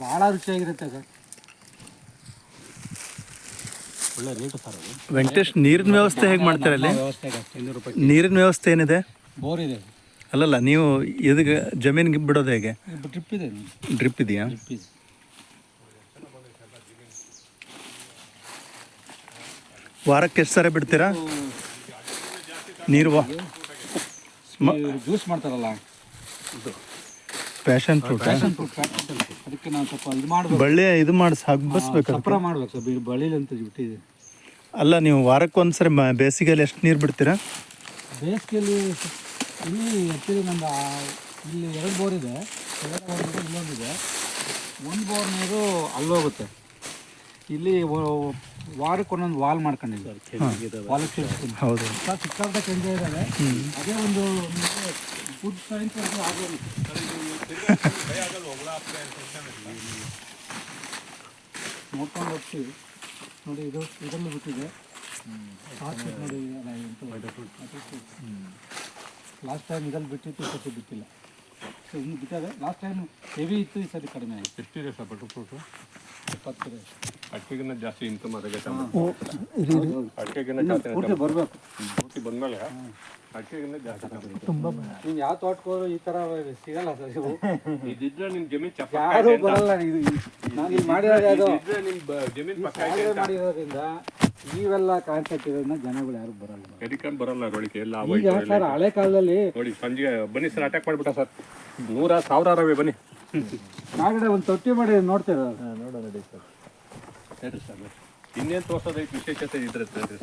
ಭಾಳ ರುಚಿಯಾಗಿರುತ್ತೆ ಸರ್ ಒಳ್ಳೆ ರೇಟು ಸರ್ ಅದು. ವೆಂಕಟೇಶ್ ನೀರಿನ ವ್ಯವಸ್ಥೆ ಹೇಗೆ ಮಾಡ್ತಾರೆ ಅಲ್ಲಿ? ವ್ಯವಸ್ಥೆಗೆ ಅಷ್ಟು ಇನ್ನೂರು ರೂಪಾಯಿ ನೀರಿನ ವ್ಯವಸ್ಥೆ ಏನಿದೆ? ಬೋರ್ ಇದೆ. ಅಲ್ಲಲ್ಲ ನೀವು ಇದಕ್ಕೆ ಜಮೀನಿಗೆ ಬಿಡೋದು ಹೇಗೆ? ಡ್ರಿಪ್ ಇದೆ ಡ್ರಿಪ್ ಇದೆಯಾ? ಇದೆ. ವಾರಕ್ಕೆ ಎಷ್ಟು ಸರಿ ಬಿಡ್ತೀರಾ? ನೀರು ವಾ ಜ್ಯೂಸ್ ಮಾಡ್ತಾರಲ್ಲ. ಪ್ಯಾಷನ್ ಫ್ರೂಟ್ ಪ್ಯಾಷನ್ ಫ್ರೂಟ್ ಅದಕ್ಕೆ ನಾವು ಸ್ವಲ್ಪ ಇದು ಮಾಡಬೇಕು. ಬಳ್ಳಿ ಇದು ಮಾಡಿ ಹಬ್ಬಸ್ಬೇಕು ಸಪ್ರ ಮಾಡ್ಬೇಕು ಸರ್ ಬಿ- ಬಳಿಲಿ ಅಂತ ಬಿಟ್ಟಿದೆ ಅಲ್ಲ ನೀವು ವಾರಕ್ಕೆ ಒಂದ್ಸರಿ ಮ ಬೇಸಿಗೆಯಲ್ಲಿ ಎಷ್ಟು ನೀರು ಬಿಡ್ತೀರಾ? ಬೇಸಿಗೆಯಲ್ಲಿ ಇಲ್ಲಿ ಆ್ಯಕ್ಚುಲಿ ನಮ್ಮ ಇಲ್ಲಿ ಎರಡು ಬೋರ್ ಇದೆ. ಎರಡು ಬೋರ್ ಇದೆ ಇಲ್ಲೊಂದಿದೆ ಒಂದು ಬೋರ್ ನೀರು ಅಲ್ಲೋಗುತ್ತೆ. ಇಲ್ಲಿ ವಾರಕ್ಕೆ ಒಂದೊಂದು ವಾಲ್ ಮಾಡ್ಕೊಂಡಿದ್ದೀವಿ ವಾಲ್ ಹೌದು. ಸಿಕ್ಕಾಪಟ್ಟೆ ಕೆಂಜ ಇದ್ದಾವೆ ಅದೇ ಒಂದು ಫುಡ್ ಸೈನ್ಸ್ ಅಂತ ಆಗೋದು ನೋಡ್ಕೊಂಡು ಹೋಗ್ತೀವಿ ನೋಡಿ ಇದು ಇದರಲ್ಲಿ ಬಿಟ್ಟಿದೆ. ನೋಡಿ ಲಾಸ್ಟ್ ಟೈಮ್ ಇದ್ರಲ್ಲಿ ಬಿಟ್ಟಿತ್ತು, ಈ ಸತಿ ಬಿಟ್ಟಿಲ್ಲ. ಸೊ ಇನ್ನು ಬಿಟ್ಟಾಗ ಲಾಸ್ಟ್ ಟೈಮ್ ಹೆವಿ ಇತ್ತು, ಈ ಸರ್ತಿ ಕಡಿಮೆ ಆಯಿತು. ಎಷ್ಟಿದೆ ಸರ್ ಬಟರ್ ಫ್ರೂಟು ಅಡಿಕೆಗಿನ್ನ ಜಾಸ್ತಿ ಇನ್ಕಮ್ ಜಾಸ್ತಿ ಪೂರ್ತಿ ಬರಬೇಕು. ಪೂರ್ತಿ ಬಂದಮೇಲೆ ಅಡಿಕೆಗಿನ್ನ ಜಾಸ್ತಿ ನೀವು ಯಾವ ತೋಟಕ್ಕೆ ಹೋದ್ರು ಈ ಥರ ಸಿಗಲ್ಲ ಸರ್ ಇದು. ಇದಿದ್ರೆ ನಿಮ್ ಜಮೀನ್ ಚಪ್ಪ ಯಾರು ಬರಲ್ಲ ಇದು ನಾನು ಇಲ್ಲಿ ಮಾಡಿರೋದು ಅದು ಇದ್ರೆ ನಿಮ್ ಬ- ಜಮೀನ್ ಪಕ್ಕ ಸಾಗುವಳಿ ಮಾಡಿರೋದ್ರಿಂದ ಇವೆಲ್ಲ ಕಾನ್ಸೆಪ್ಟ್ ಇರೋದ್ರಿಂದ ಜನಗಳು ಯಾರು ಬರಲ್ಲ. ಬರಲ್ಲ ಎಲ್ಲ ಈಗ ಸರ್ ಹಳೆ ಕಾಲದಲ್ಲಿ ನೋಡಿ ಸಂಜೆ ಬನ್ನಿ ಸರ್ ಅಟ್ಯಾಕ್ ಮಾಡ್ಬಿಟ್ಟ ಸರ್. ನೂರ ಸಾವಿರ ಬನ್ನಿ. ನಾಗಡೆ ಒಂದು ತೊಟ್ಟಿ ಮಾಡಿ ನೋಡ್ತೀರ ನೋಡೋಣ ಸರ್. ಸರಿ ಸರ್. ಇನ್ನೇನು ತೋರ್ಸೋದೈತೆ ವಿಶೇಷತೆ ಇದ್ರೆ ಸರ್?